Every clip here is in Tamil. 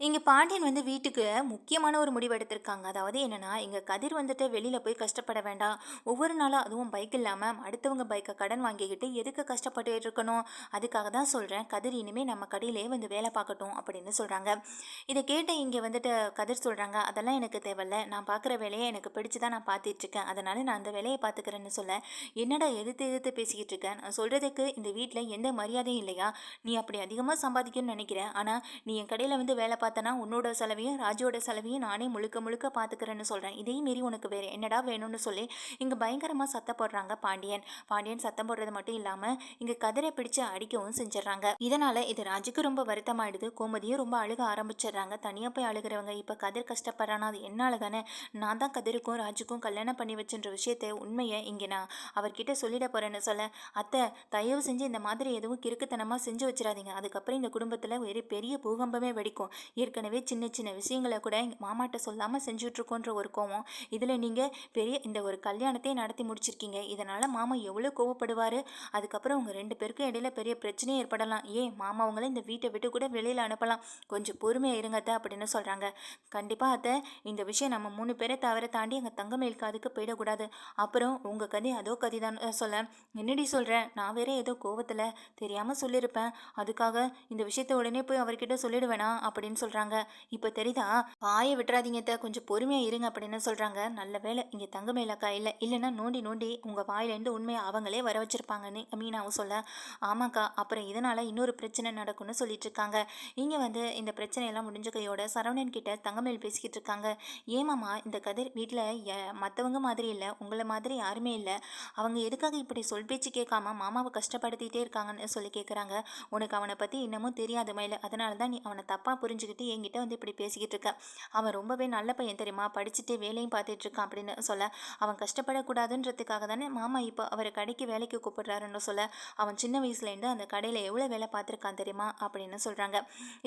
இங்கே பாண்டியன் வந்து வீட்டுக்கு முக்கியமான ஒரு முடிவு எடுத்திருக்காங்க. அதாவது என்னென்னா இங்கே கதிர் வந்துட்டு வெளியில் போய் கஷ்டப்பட வேண்டாம். ஒவ்வொரு நாளும் அதுவும் பைக் இல்லாமல் அடுத்தவங்க பைக்கை கடன் வாங்கிக்கிட்டு எதுக்கு கஷ்டப்பட்டு இருக்கணும்? அதுக்காக தான் சொல்கிறேன் கதிர் இனிமேல் நம்ம கடையிலேயே வந்து வேலை பார்க்கட்டும் அப்படின்னு சொல்கிறாங்க இதை கேட்ட இங்கே வந்துட்டு கதிர் சொல்கிறாங்க "அதெல்லாம் எனக்கு தேவையில்ல. நான் பார்க்குற வேலையை எனக்கு பிடிச்சி தான் நான் பார்த்துட்ருக்கேன் அதனால் நான் அந்த வேலையை பார்த்துக்கிறேன்னு" சொல்ல, "என்னடா எதிர்த்து எதிர்த்து பேசிக்கிட்டு இருக்கேன் நான் சொல்கிறதுக்கு இந்த வீட்டில் எந்த மரியாதையும் இல்லையா? நீ அப்படி அதிகமாக சம்பாதிக்கணும்னு நினைக்கிறேன் ஆனால் நீ என் கடையில் வந்து வேலை பார்த்தனா உன்னோட செலவையும் ராஜுவோட செலவையும் நானே முழுக்க முழுக்க பார்த்துக்கிறேன்னு சொல்கிறேன் இதையும் மீறி உனக்கு வேறு என்னடா வேணும்னு சொல்லி இங்கே பயங்கரமாக சத்தம் போடுறாங்க பாண்டியன். பாண்டியன் சத்தம் போடுறது மட்டும் இல்லாமல் இங்கே கதிரை பிடிச்சு அடிக்கவும் செஞ்சிடறாங்க. இதனால் இது ராஜுக்கு ரொம்ப வருத்தமாயிடுது. கோமதியும் ரொம்ப அழுக ஆரம்பிச்சிடுறாங்க. தனியாக போய் அழுகிறவங்க இப்போ கதிர் கஷ்டப்படுறானா? அது என்னால் தானே நான் தான் கதிருக்கும் ராஜுக்கும் கல்யாணம் பண்ணி வச்சுன்ற விஷயத்தை உண்மையை இங்கே நான் அவர்கிட்ட சொல்லிட போகிறேன்னு சொல்ல அத்தை தயவு செஞ்சு இந்த மாதிரி எதுவும் கிறுக்குத்தனமாக செஞ்சு வச்சிடாதீங்க. அதுக்கப்புறம் இந்த குடும்பத்தில் ஒரு பெரிய பூகம்பமே வெடிக்கும். ஏற்கனவே சின்ன சின்ன விஷயங்களை கூட எங்கள் மாமாட்ட சொல்லாமல் செஞ்சுட்ருக்கோன்ற ஒரு கோவம். இதில் நீங்கள் பெரிய இந்த ஒரு கல்யாணத்தை நடத்தி முடிச்சிருக்கீங்க. இதனால் மாமா எவ்வளோ கோவப்படுவார்? அதுக்கப்புறம் உங்கள் ரெண்டு பேருக்கும் இடையில பெரிய பிரச்சனையும் ஏற்படலாம். ஏன் மாமா உங்களை இந்த வீட்டை விட்டு கூட வெளியில் அனுப்பலாம். கொஞ்சம் பொறுமையாக இருங்க அத்தை அப்படின்னு சொல்கிறாங்க கண்டிப்பாக அத்தை இந்த விஷயம் நம்ம மூணு பேரை தவிர தாண்டி எங்கள் தங்கமேல் காதுக்கு போயிடக்கூடாது. அப்புறம் உங்கள் கதை அதோ கதை தான் சொல்ல என்னடி சொல்கிறேன் நான் வேற ஏதோ கோவத்தில் தெரியாமல் சொல்லியிருப்பேன். அதுக்காக இந்த விஷயத்த உடனே போய் அவர்கிட்ட சொல்லிடுவேனா? அப்படின்னு சொல்கிறாங்க இப்போ தெரியுதா? வாயை விட்டுறாதீங்க கொஞ்சம் பொறுமையாக இருங்க அப்படின்னு சொல்கிறாங்க நல்ல வேலை இங்கே தங்க மேலக்கா இல்லை இல்லைன்னா நோண்டி நோண்டி உங்கள் வாயிலேருந்து உண்மையை அவங்களே வர வச்சுருப்பாங்கன்னு மீனாவும் சொல்ல. ஆமாக்கா. அப்புறம் இதனால் இன்னொரு பிரச்சனை நடக்கும்னு சொல்லிட்டு இருக்காங்க. இங்கே வந்து இந்த பிரச்சனையெல்லாம் முடிஞ்ச கையோட சரவணன் கிட்ட தங்கமேல் பேசிக்கிட்டு இருக்காங்க. ஏமாமா இந்த கதிர் வீட்டில் மற்றவங்க மாதிரி இல்லை உங்களை மாதிரி யாருமே இல்லை. அவங்க எதுக்காக இப்படி சொல் பேச்சு கேட்காம மாமாவை கஷ்டப்படுத்திட்டே இருக்காங்கன்னு சொல்லி கேட்குறாங்க உனக்கு அவனை பற்றி இன்னமும் தெரியாது மயில அதனால தான் நீ அவனை தப்பாக புரிஞ்சுக்கிட்டு சொல்லிட்டு என்கிட்ட வந்து இப்படி பேசிக்கிட்டு இருக்கேன் அவன் ரொம்பவே நல்ல பையன் தெரியுமா? படிச்சுட்டு வேலையும் பார்த்துட்டு இருக்கான் அப்படின்னு சொல்ல. அவன் கஷ்டப்படக்கூடாதுன்றதுக்காக தானே மாமா இப்போ அவரை கடைக்கு வேலைக்கு கூப்பிடுறாருன்னு சொல்ல. அவன் சின்ன வயசுலேருந்து அந்த கடையில் எவ்வளோ வேலை பார்த்துருக்கான் தெரியுமா? அப்படின்னு சொல்கிறாங்க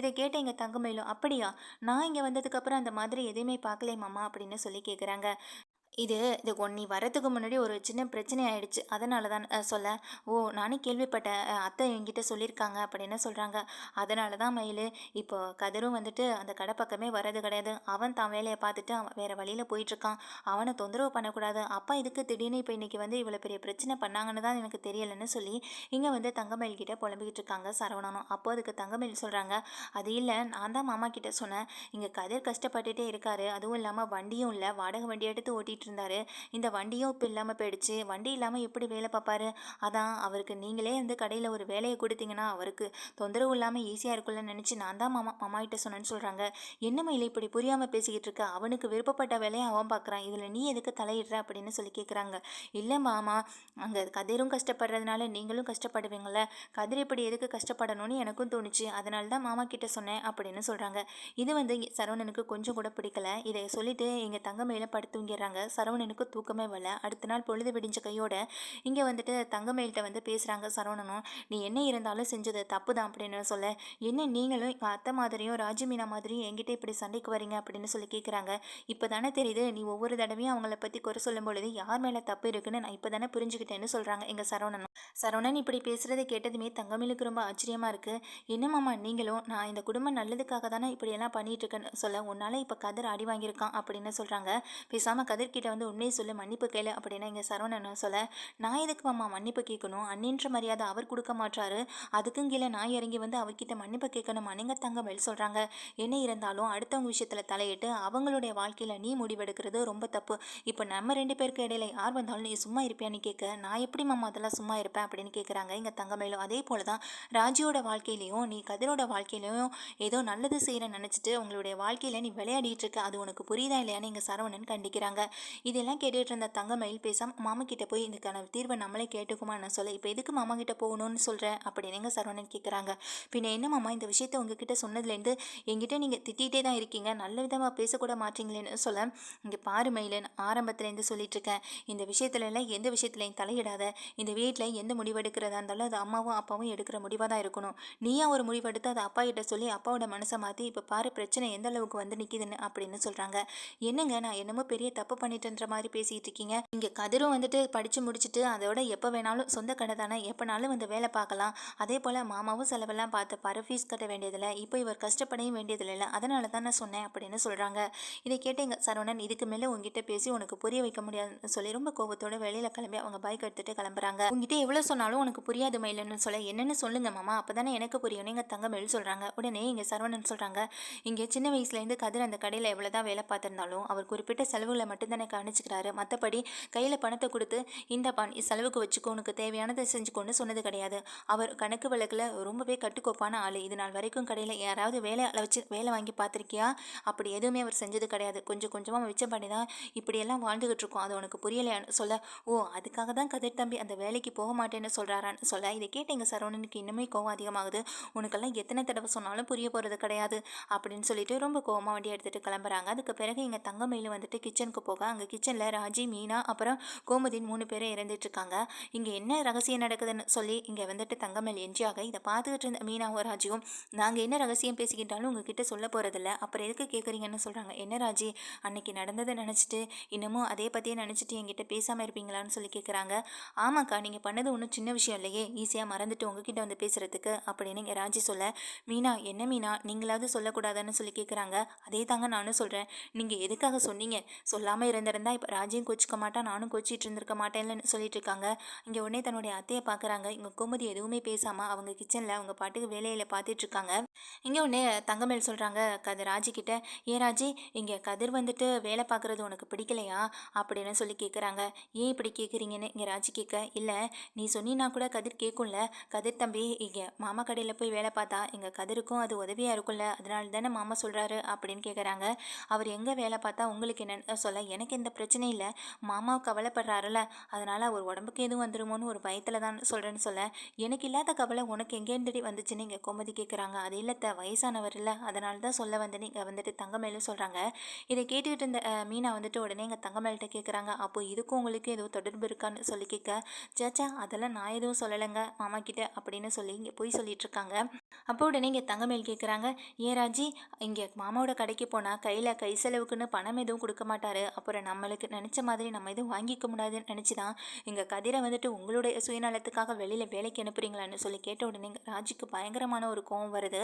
இதை கேட்ட எங்கள் தங்கமயிலும் அப்படியா? நான் இங்கே வந்ததுக்கப்புறம் அந்த மாதிரி எதையுமே பார்க்கலையே மாமா அப்படின்னு சொல்லி கேட்குறாங்க இது இது நீ வரத்துக்கு முன்னாடி ஒரு சின்ன பிரச்சனை ஆயிடுச்சு. அதனால தான் சொல்ல. ஓ நானே கேள்விப்பட்டேன் அத்தை என்கிட்ட சொல்லியிருக்காங்க அப்படின்னு சொல்கிறாங்க அதனால தான் மயில் இப்போ கதிரும் வந்துட்டு அந்த கடை பக்கமே வர்றது கிடையாது. அவன் தான் வேலையை பார்த்துட்டு அவன் வேறு வழியில் போயிட்டுருக்கான். அவனை தொந்தரவு பண்ணக்கூடாது. அப்பா இதுக்கு திடீர்னு இப்போ இன்றைக்கி வந்து இவ்வளோ பெரிய பிரச்சனை பண்ணாங்கன்னு தான் எனக்கு தெரியலைன்னு சொல்லி இங்கே வந்து தங்கமயில் கிட்டே புலம்பிக்கிட்டு இருக்காங்க சரவணனும். அப்போ அதுக்கு தங்கமயில் சொல்கிறாங்க அது இல்லை நான் தான் மாமா கிட்டே சொன்னேன். இங்கே கதிர் கஷ்டப்பட்டுட்டே இருக்காரு. அதுவும் இல்லாமல் வண்டியும் இல்லை. வாடகை வண்டி எடுத்து ஓட்டிகிட்டு இருந்தாரு இந்த வண்டியும் இப்போ இல்லாமல் போயிடுச்சு. வண்டி இல்லாமல் எப்படி வேலை பார்ப்பாரு? அதான் அவருக்கு நீங்களே வந்து கடையில் ஒரு வேலையை கொடுத்தீங்கன்னா அவருக்கு தொந்தரவு இல்லாமல் ஈஸியாக இருக்கும்ல நினச்சி நான் தான் மாமா மாமா கிட்ட சொன்னேன்னு சொல்கிறாங்க என்ன மயில் இப்படி புரியாமல் பேசிக்கிட்டு இருக்க? அவனுக்கு விருப்பப்பட்ட வேலையை அவன் பார்க்குறான். இதில் நீ எதுக்கு தலையிடுற அப்படின்னு சொல்லி கேட்குறாங்க இல்லை மாமா அங்கே கதிரும் கஷ்டப்படுறதுனால நீங்களும் கஷ்டப்படுவீங்கள கதிர் இப்படி எதுக்கு கஷ்டப்படணும்னு எனக்கும் தோணுச்சு. அதனால தான் மாமா கிட்ட சொன்னேன் அப்படின்னு சொல்கிறாங்க இது வந்து சரவணனுக்கு கொஞ்சம் கூட பிடிக்கல. இதை சொல்லிட்டு எங்கள் தங்க மேலே படுத்துங்கிடுறாங்க சரவணனுக்கு தூக்கமே வரல. அடுத்த நாள் பொழுது விடிஞ்ச கையோட இங்கே வந்துட்டு தங்கமயில்கிட்ட வந்து பேசுகிறாங்க சரவணனும் நீ என்ன இருந்தாலும் செஞ்சது தப்பு தான் அப்படின்னு சொல்ல. என்ன நீங்களும் எங்கள் அத்தை மாதிரியும் ராஜமீனா மாதிரியும் என்கிட்ட இப்படி சண்டைக்கு வரீங்க? அப்படின்னு சொல்லி கேட்குறாங்க இப்போ தானே தெரியுது நீ ஒவ்வொரு தடவையும் அவங்கள பற்றி குறை சொல்லும் பொழுது யார் மேலே தப்பு இருக்குன்னு நான் இப்போ தானே புரிஞ்சுக்கிட்டேன்னு சொல்கிறாங்க எங்கள் சரவணன் சரவணன் இப்படி பேசுகிறத கேட்டதுமே தங்கமேலுக்கு ரொம்ப ஆச்சரியமாக இருக்குது என்னமாம்மா நீங்களும் நான் இந்த குடும்பம் நல்லதுக்காக தானே இப்படியெல்லாம் பண்ணிகிட்டு இருக்கேன்னு சொல்ல உன்னால் இப்போ கதிர் அடி வாங்கியிருக்கான் அப்படின்னு சொல்கிறாங்க பேசாமல் கதிர்கிட்ட வந்து உண்மையை சொல்லி மன்னிப்பு கேளு அப்படின்னு இங்கே சரவணன் சொல்ல நான் எதுக்கு மாமா மன்னிப்பு கேட்கணும்? அன்னின்ற மரியாதை அவர் கொடுக்க மாட்டாரு அதுக்கும் கீழே நான் இறங்கி வந்து அவர்கிட்ட மன்னிப்பு கேட்கணுமா? நீங்கள் தங்கமேல் சொல்கிறாங்க என்ன இருந்தாலும் அடுத்தவங்க விஷயத்தில் தலையிட்டு அவங்களுடைய வாழ்க்கையில் நீ முடிவெடுக்கிறது ரொம்ப தப்பு. இப்போ நம்ம ரெண்டு பேருக்கு இடையில யார் வந்தாலும் நீ சும்மா இருப்பியான்னு கேட்க நான் எப்படி மாமா அதெல்லாம் சும்மா இருப்பேன்? அப்படின்னு கேட்குறாங்க இங்கே தங்கமேலும் அதே போல தான் ராஜியோட வாழ்க்கையிலையும் நீ கதிரோட வாழ்க்கையிலையும் ஏதோ நல்லது செய்கிற நினச்சிட்டு உங்களுடைய வாழ்க்கையில் நீ விளையாடிட்டு இருக்க. அது உனக்கு புரியுதா இல்லையான்னு இங்கே சரவணன் கண்டிக்கிறாங்க. இதெல்லாம் கேட்டுகிட்டு இருந்த தங்கமயில் பேசாம மாமா கிட்ட போய் இதுக்கான தீர்வை நம்மளே கேட்டுக்குமா நான் சொல்ல இப்போ எதுக்கு மாமா கிட்ட போகணும்னு சொல்கிறேன் அப்படின்னு எங்கள் சரவணன் கேட்குறாங்க பின்ன என்ன மாமா இந்த விஷயத்த உங்ககிட்ட சொன்னதுலேருந்து என்கிட்ட நீங்கள் திட்டிகிட்டே தான் இருக்கீங்க. நல்ல விதமாக பேசக்கூட மாட்டீங்களேன்னு சொல்ல இங்கே பாரு மயிலன் ஆரம்பத்துலேருந்து சொல்லிட்டு இருக்கேன். இந்த விஷயத்துலலாம் எந்த விஷயத்துலையும் தலையிடாத. இந்த வீட்டில் எந்த சேர்ந்து முடிவெடுக்கிறதா இருந்தாலும் அது அம்மாவும் அப்பாவும் எடுக்கிற முடிவாக தான் இருக்கணும். நீயா ஒரு முடிவெடுத்து அதை அப்பா கிட்ட சொல்லி அப்பாவோட மனசை மாற்றி இப்போ பாரு பிரச்சனை எந்த அளவுக்கு வந்து நிற்கிதுன்னு அப்படின்னு சொல்கிறாங்க என்னங்க நான் என்னமோ பெரிய தப்பு பண்ணிட்டேன்ற மாதிரி பேசிகிட்டு இருக்கீங்க. இங்கே கதிரும் வந்துட்டு படித்து முடிச்சுட்டு அதோட எப்போ வேணாலும் சொந்த கடை தானே எப்போனாலும் வந்து வேலை பார்க்கலாம். அதே போல் மாமாவும் செலவெல்லாம் பார்த்து பாரு ஃபீஸ் கட்ட வேண்டியதில்லை இப்போ இவர் கஷ்டப்படையும் வேண்டியதில்லை அதனால தான் நான் சொன்னேன் அப்படின்னு சொல்கிறாங்க இதை கேட்டீங்க சரவணன் இதுக்கு மேலே உங்ககிட்ட பேசி உனக்கு புரிய வைக்க முடியாதுன்னு சொல்லி ரொம்ப கோபத்தோட வெளியில் கிளம்பி அவங்க பைக் எடுத்துகிட்டு கிளம்புறாங்க. உங்ககிட்ட எவ்வளோ சொன்னாலும் உனக்கு புரியாது மயிலன்னு சொல்ல. என்னென்னு சொல்லுங்க மாமா. அப்பதானே எனக்கு புரியும். எங்கள் தங்கமேல் சொல்கிறாங்க உடனே இங்கே சரவணன் சொல்கிறாங்க இங்கே சின்ன வயசுலேருந்து கதிர் அந்த கடையில் எவ்வளோ தான் வேலை பார்த்துருந்தாலும் அவர் குறிப்பிட்ட செலவுகளை மட்டும்தானே கவனிச்சுக்கிறாரு மற்றபடி கையில் பணத்தை கொடுத்து இந்த பண் செலவுக்கு வச்சுக்கோ. உனக்கு தேவையானதை செஞ்சுக்கோன்னு சொன்னது கிடையாது. அவர் கணக்கு வழக்கில் ரொம்பவே கட்டுக்கோப்பான ஆள். இது நாள் வரைக்கும் கடையில் யாராவது வேலை வச்சு வேலை வாங்கி பார்த்துருக்கியா? அப்படி எதுவுமே அவர் செஞ்சது கிடையாது. கொஞ்சம் கொஞ்சமாக மிச்சம் பண்ணி தான் இப்படியெல்லாம் வாழ்ந்துகிட்டு இருக்கோம். அது உனக்கு புரியலையான்னு சொல்ல ஓ அதுக்காக தான் கதிர் தம்பி அந்த வேலைக்கு போக மாட்டேன். மாட்டேன்னு சொல்கிறாரான்னு சொல்ல இதை கேட்டு எங்கள் சரவணனுக்கு இன்னுமே கோவம் அதிகமாகுது. உனக்கெல்லாம் எத்தனை தடவை சொன்னாலும் புரிய போகிறது கிடையாது அப்படின்னு சொல்லிட்டு ரொம்ப கோவமாக வண்டி எடுத்துகிட்டு கிளம்புறாங்க. அதுக்கு பிறகு எங்கள் தங்கமையில் வந்துட்டு கிச்சனுக்கு போக அங்கே கிச்சனில் ராஜி மீனா அப்புறம் கோமதின் மூணு பேரும் இறந்துட்டுருக்காங்க. இங்கே என்ன ரகசியம் நடக்குதுன்னு சொல்லி இங்கே வந்துட்டு தங்கமேல் என்ஜியாக இதை பார்த்துக்கிட்டு இருந்த மீனாவும் ராஜியும் நாங்கள் என்ன ரகசியம் பேசிக்கிட்டாலும் உங்ககிட்ட சொல்ல போகிறதில்ல அப்புறம் எதுக்கு கேட்குறீங்கன்னு சொல்கிறாங்க என்ன ராஜி? அன்னைக்கு நடந்ததை நினச்சிட்டு இன்னமும் அதே பற்றியே நினச்சிட்டு என்கிட்ட பேசாமல் இருப்பீங்களான்னு சொல்லி கேட்குறாங்க ஆமாக்கா நீங்கள் பண்ணது ஒன்றும் சின்ன விஷயம் இல்லையே. ஈஸியாக மறந்துட்டு உங்ககிட்ட வந்து பேசுகிறதுக்கு அப்படின்னு இங்கே ராஜி சொல்ல மீனா என்ன மீனா? நீங்களாவது சொல்லக்கூடாதுன்னு சொல்லி கேட்குறாங்க அதே தாங்க நானும் சொல்கிறேன் நீங்கள் எதுக்காக சொன்னீங்க? சொல்லாமல் இருந்திருந்தா இப்போ ராஜியும் கோச்சிக்க மாட்டான் நானும் கோச்சிட்டு இருந்திருக்க மாட்டேன்லன்னு சொல்லிட்டு இருக்காங்க. இங்கே உடனே தன்னுடைய அத்தையை பார்க்குறாங்க இங்கே கோமதி எதுவுமே பேசாமல் அவங்க கிச்சனில் அவங்க பாட்டுக்கு வேலையில் பார்த்துட்டு இருக்காங்க. இங்கே உடனே தங்கமேல் சொல்கிறாங்க கதை ராஜி கிட்ட ஏன் ராஜி இங்கே கதிர் வந்துட்டு வேலை பார்க்குறது உனக்கு பிடிக்கலையா? அப்படின்னு சொல்லி கேட்குறாங்க ஏன் இப்படி கேட்குறீங்கன்னு இங்கே ராஜி கேட்க இல்லை நீ சொன்னினா கூட கதிர் கேட்கும்ல கதிர் தம்பி இங்கே மாமா கடையில் போய் வேலை பார்த்தா எங்கள் கதிருக்கும் அது உதவியாக இருக்கும்ல. அதனால தானே மாமா சொல்கிறாரு அப்படின்னு கேட்குறாங்க அவர் எங்கே வேலை பார்த்தா உங்களுக்கு என்ன சொல்ல எனக்கு எந்த பிரச்சனையும் இல்லை. மாமா கவலைப்படுறாருல அதனால் அவர் உடம்புக்கு எதுவும் வந்துருமோன்னு ஒரு பயத்தில் தான் சொல்கிறேன்னு சொல்ல. எனக்கு இல்லாத கவலை உனக்கு எங்கேருந்துடி வந்துச்சுன்னு இங்கே கோமதி கேட்குறாங்க அது இல்லத்த வயசானவர் இல்லை. அதனால தான் சொல்ல வந்து இங்கே வந்துட்டு தங்கமேலும் சொல்கிறாங்க இதை கேட்டுக்கிட்டு இருந்த மீனா வந்துட்டு உடனே எங்கள் தங்கமேல்கிட்ட கேட்குறாங்க அப்போ இதுக்கும் உங்களுக்கு எதுவும் தொடர்பு இருக்கான்னு சொல்லி கேட்க சேச்சா அதெல்லாம் நான் எதுவும் சொல்லலைங்க. மாமா கிட்ட அப்படின்னு சொல்லி இங்கே போய் சொல்லிட்டு இருக்காங்க அப்போ உடனே இங்கே தங்கமேல் கேட்குறாங்க ஏன் ராஜி இங்கே மாமாவோட கடைக்கு போனால் கையில் கை செலவுக்குன்னு பணம் எதுவும் கொடுக்க மாட்டாரு. அப்புறம் நம்மளுக்கு நினச்ச மாதிரி நம்ம எதுவும் வாங்கிக்க முடியாதுன்னு நினச்சி தான் இங்கே கதிரை வந்துட்டு உங்களுடைய சுயநலத்துக்காக வெளியில் வேலைக்கு அனுப்புறீங்களான்னு சொல்லி கேட்ட உடனே ராஜிக்கு பயங்கரமான ஒரு கோவம் வருது.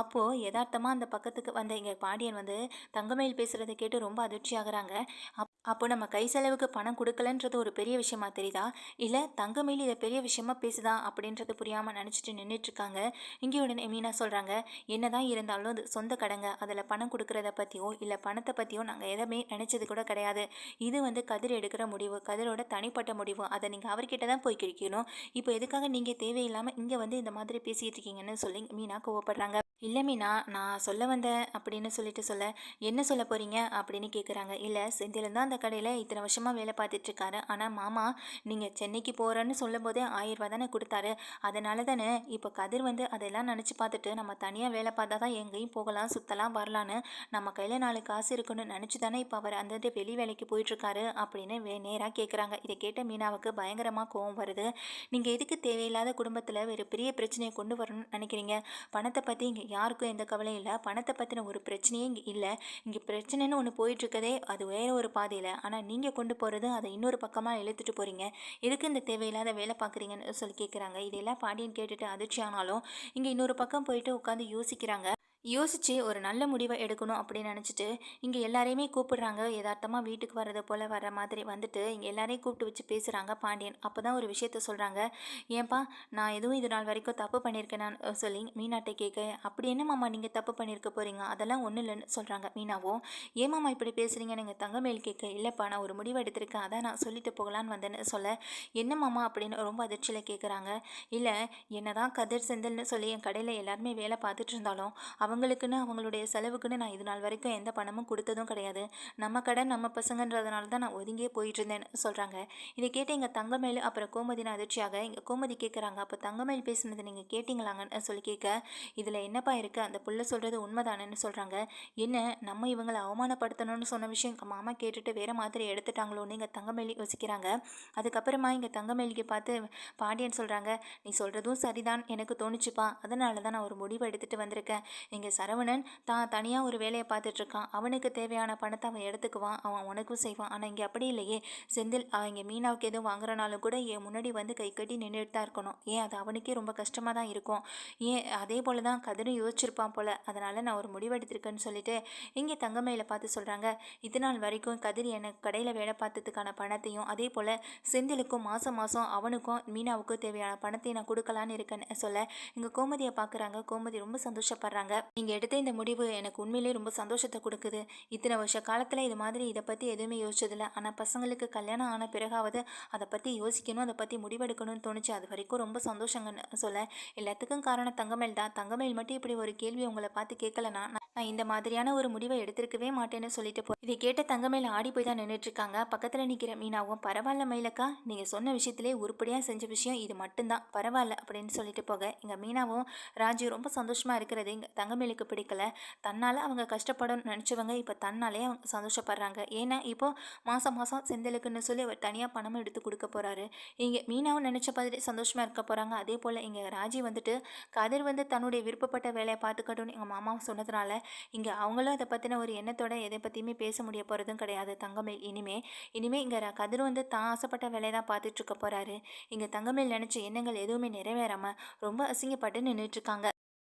அப்போது யதார்த்தமாக அந்த பக்கத்துக்கு வந்த இங்கே பாண்டியன் வந்து தங்கமயில் பேசுகிறத கேட்டு ரொம்ப அதிர்ச்சி ஆகுறாங்க. அப் அப்போ நம்ம கை செலவுக்கு பணம் கொடுக்கலன்றது ஒரு பெரிய விஷயமா தெரியுதா? இல்லை தங்கமயில் இதை பெரிய விஷயமா பேசுதா அப்படின்றது புரியாமல் நினச்சிட்டு நின்றுட்டுருக்காங்க இங்கே உடனே மீனா சொல்கிறாங்க என்னதான் இருந்தாலும் அது சொந்த கடைங்க. அதில் பணம் கொடுக்குறத பற்றியோ இல்லை பணத்தை பற்றியோ நாங்கள் எதுவுமே நினச்சது கூட கிடையாது. இது வந்து கதிர் எடுக்கிற முடிவு கதிரோட தனிப்பட்ட முடிவு. அதை நீங்கள் அவர்கிட்ட தான் போய் கிடைக்கணும் இப்போ எதுக்காக நீங்கள் தேவையில்லாமல் இங்கே வந்து இந்த மாதிரி பேசிகிட்டு இருக்கீங்கன்னு சொல்லி மீனா கோவப்படுறாங்க. இல்லை மீனா நான் சொல்ல வந்தேன் அப்படின்னு சொல்லிட்டு சொல்ல என்ன சொல்ல போகிறீங்க அப்படின்னு கேட்குறாங்க இல்லை செந்திலன் தான் அந்த கடையில் இத்தனை வருஷமாக வேலை பார்த்துட்ருக்காரு ஆனால் மாமா நீங்கள் சென்னைக்கு போகிறேன்னு சொல்லும் போதே ஆயிரம் ரூபா தானே கொடுத்தாரு. அதனால தானே இப்போ கதிர் வந்து அதெல்லாம் நினச்சி பார்த்துட்டு நம்ம தனியாக வேலை பார்த்தா தான் எங்கேயும் போகலாம் சுற்றலாம் வரலான்னு நம்ம கையில் நாலு காசு இருக்குன்னு நினச்சி தானே இப்போ அவர் அந்த வெளி வேலைக்கு போயிட்டுருக்காரு அப்படின்னு வே நேராக கேட்குறாங்க இதை கேட்ட மீனாவுக்கு பயங்கரமாக கோவம் வருது. நீங்கள் எதுக்கு தேவையில்லாத குடும்பத்தில் வேறு பெரிய பிரச்சனையை கொண்டு வரணும்னு நினைக்கிறீங்க? பணத்தை பற்றி இங்கே யாருக்கும் எந்த கவலையும் இல்லை. பணத்தை பற்றின ஒரு பிரச்சனையே இங்கே இல்லை. இங்கே பிரச்சனைன்னு ஒன்று போயிட்டுருக்கதே அது வேறு ஒரு பாதையில். ஆனால் நீங்கள் கொண்டு போகிறது அதை இன்னொரு பக்கமாக இழுத்துட்டு போகிறீங்க எதுக்கு இந்த தேவையில்லாத வேலை பார்க்குறீங்கன்னு சொல்லி கேட்குறாங்க இதெல்லாம் பாண்டியன் கேட்டுட்டு அதிர்ச்சி ஆனாலும் இங்கே இன்னொரு பக்கம் போயிட்டு உட்காந்து யோசிக்கிறாங்க. யோசித்து ஒரு நல்ல முடிவை எடுக்கணும் அப்படின்னு நினச்சிட்டு இங்கே எல்லாரையுமே கூப்பிடுறாங்க. யதார்த்தமாக வீட்டுக்கு வர்றது போல் வர மாதிரி வந்துட்டு இங்கே எல்லாரையும் கூப்பிட்டு வச்சு பேசுகிறாங்க பாண்டியன். அப்போ தான் ஒரு விஷயத்த சொல்கிறாங்க ஏன்பா நான் எதுவும் இது நாள் வரைக்கும் தப்பு பண்ணியிருக்கேனான்னு சொல்லி மீனாட்டை கேட்க அப்படி என்ன மாமா நீங்கள் தப்பு பண்ணியிருக்க போகிறீங்க அதெல்லாம் ஒன்றும் இல்லைன்னு சொல்கிறாங்க மீனாவும். ஏன் இப்படி பேசுகிறீங்க நீங்கள் தங்கமேல் கேட்க இல்லைப்பா நான் ஒரு முடிவு எடுத்திருக்கேன். அதான் நான் சொல்லிட்டு போகலான்னு வந்தேன்னு சொல்ல என்ன மாமா? அப்படின்னு ரொம்ப அதிர்ச்சியில் கேட்குறாங்க இல்லை என்ன தான் கதிர் செந்தில்னு சொல்லி என் கடையில் எல்லாருமே வேலை பார்த்துட்டு இருந்தாலும் அவங்க அவங்களுக்குன்னு அவங்களுடைய செலவுக்குன்னு நான் இது நாள் வரைக்கும் எந்த பணமும் கொடுத்ததும் கிடையாது. நம்ம கடன் நம்ம பசங்கன்றதுனால தான் நான் ஒதுங்கியே போயிட்டு இருந்தேன்னு சொல்கிறாங்க இதை கேட்டு எங்கள் தங்கமேல் அப்புறம் கோமதினா அதிர்ச்சியாக எங்கள் கோமதி கேட்குறாங்க அப்போ தங்கமேல் பேசுனது நீங்கள் கேட்டிங்களாங்கன்னு சொல்லி கேட்க இதில் என்னப்பா இருக்குது அந்த புள்ள சொல்கிறது உண்மைதானேன்னு சொல்கிறாங்க என்ன நம்ம இவங்களை அவமானப்படுத்தணும்னு சொன்ன விஷயம் எங்கள் மாமா கேட்டுட்டு வேறு மாதிரி எடுத்துட்டாங்களோன்னு எங்கள் தங்கமேலி யோசிக்கிறாங்க. அதுக்கப்புறமா எங்கள் தங்கமேலிக்கு பார்த்து பாண்டியன் சொல்கிறாங்க நீ சொல்கிறதும் சரிதான் எனக்கு தோணுச்சுப்பா. அதனால தான் நான் ஒரு முடிவு எடுத்துகிட்டு வந்திருக்கேன். இங்கே சரவணன் தான் தனியாக ஒரு வேலையை பார்த்துட்ருக்கான். அவனுக்கு தேவையான பணத்தை அவன் எடுத்துக்குவான். அவன் உனக்கும் செய்வான். ஆனால் இங்கே அப்படி இல்லையே. செந்தில் அவங்க மீனாவுக்கு எதுவும் வாங்குறனாலும் கூட என் முன்னாடி வந்து கை கட்டி நின்றுட்டு தான் இருக்கணும். ஏன்? அது அவனுக்கே ரொம்ப கஷ்டமாக தான் இருக்கும். ஏன்? அதே போல் தான் கதிரும் யோசிச்சிருப்பான் போல். அதனால் நான் ஒரு முடிவெடுத்திருக்கேன்னு சொல்லிட்டு இங்கே தங்கமயில பார்த்து சொல்கிறாங்க இது நாள் வரைக்கும் கதிர் எனக்கு கடையில் வேலை பார்த்ததுக்கான பணத்தையும் அதே போல் செந்திலுக்கும் மாதம் மாதம் அவனுக்கும் மீனாவுக்கும் தேவையான பணத்தை நான் கொடுக்கலான்னு இருக்கேன்னு சொல்ல இங்கே கோமதியை பார்க்குறாங்க. கோமதி ரொம்ப சந்தோஷப்படுறாங்க. நீங்கள் எடுத்த இந்த முடிவு எனக்கு உண்மையிலேயே ரொம்ப சந்தோஷத்தை கொடுக்குது. இத்தனை வருஷ காலத்தில் இது மாதிரி இதை பற்றி எதுவுமே யோசிச்சதில்ல. ஆனால் பசங்களுக்கு கல்யாணம் ஆன பிறகாவது அதை பற்றி யோசிக்கணும் அதை பற்றி முடிவெடுக்கணும்னு தோணுச்சு. அது வரைக்கும் ரொம்ப சந்தோஷங்கன்னு சொல்ல எல்லாத்துக்கும் காரணம் தங்கமேல் தான். தங்கமேல் மட்டும் இப்படி ஒரு கேள்வி உங்களை பார்த்து கேட்கலனா நான் இந்த மாதிரியான ஒரு முடிவை எடுத்திருக்கவே மாட்டேன்னு சொல்லிட்டு போ இதை கேட்ட தங்கமேல் ஆடி போய் தான் நின்றுட்டுருக்காங்க பக்கத்தில் நிற்கிற மீனாவும் பரவாயில்ல மயிலக்கா நீங்கள் சொன்ன விஷயத்திலே உருப்படியாக செஞ்ச விஷயம் இது மட்டும்தான். பரவாயில்ல அப்படின்னு சொல்லிட்டு போக எங்கள் மீனாவும் ராஜு ரொம்ப சந்தோஷமாக இருக்கிறது. எங்கள் தங்கமேலுக்கு பிடிக்கல. தன்னால் அவங்க கஷ்டப்படணும்னு நினச்சவங்க இப்போ தன்னாலே அவங்க சந்தோஷப்படுறாங்க. ஏன்னா இப்போ மாதம் மாதம் செந்திலுக்குன்னு சொல்லி அவர் தனியாக பணமும் எடுத்து கொடுக்க போகிறாரு இங்கே மீனாவும் நினச்ச மாதிரி சந்தோஷமாக இருக்க போகிறாங்க அதே போல் இங்கே ராஜி வந்துட்டு கதிர் வந்து தன்னுடைய விருப்பப்பட்ட வேலையை பார்த்துக்கட்டும்னு எங்கள் மாமா சொன்னதுனால இங்கே அவங்களும் அதை பற்றின ஒரு எண்ணத்தோட எதை பற்றியுமே பேச முடிய போகிறதும் கிடையாது தங்கமேல். இனிமே இனிமேல் இங்கே கதிர் வந்து தான் ஆசைப்பட்ட வேலையை தான் பார்த்துட்டு இருக்க போகிறாரு இங்கே தங்கமேல் நினச்ச எண்ணங்கள் எதுவுமே நிறைவேறாமல் ரொம்ப அசிங்கப்பட்டு நின்றுட்டுருக்காங்க